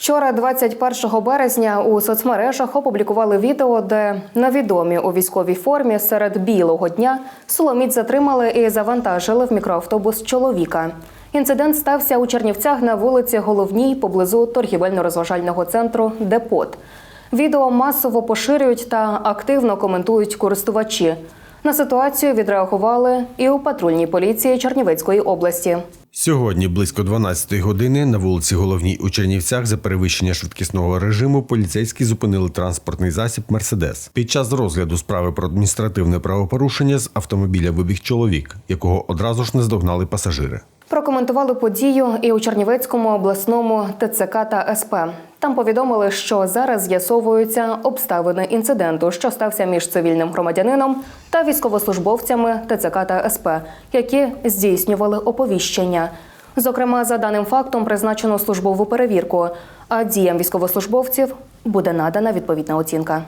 Вчора, 21 березня, у соцмережах опублікували відео, де невідомі у військовій формі серед білого дня Соломіт затримали і завантажили в мікроавтобус чоловіка. Інцидент стався у Чернівцях на вулиці Головній поблизу торгівельно-розважального центру Депот. Відео масово поширюють та активно коментують користувачі. На ситуацію відреагували і у патрульній поліції Чернівецької області. Сьогодні близько 12-ї години на вулиці Головній у Чернівцях за перевищення швидкісного режиму поліцейські зупинили транспортний засіб Мерседес. Під час розгляду справи про адміністративне правопорушення з автомобіля вибіг чоловік, якого одразу ж наздогнали пасажири. Прокоментували подію і у Чернівецькому обласному ТЦК та СП. Там повідомили, що зараз з'ясовуються обставини інциденту, що стався між цивільним громадянином та військовослужбовцями ТЦК та СП, які здійснювали оповіщення. Зокрема, за даним фактом призначено службову перевірку, а діям військовослужбовців буде надана відповідна оцінка.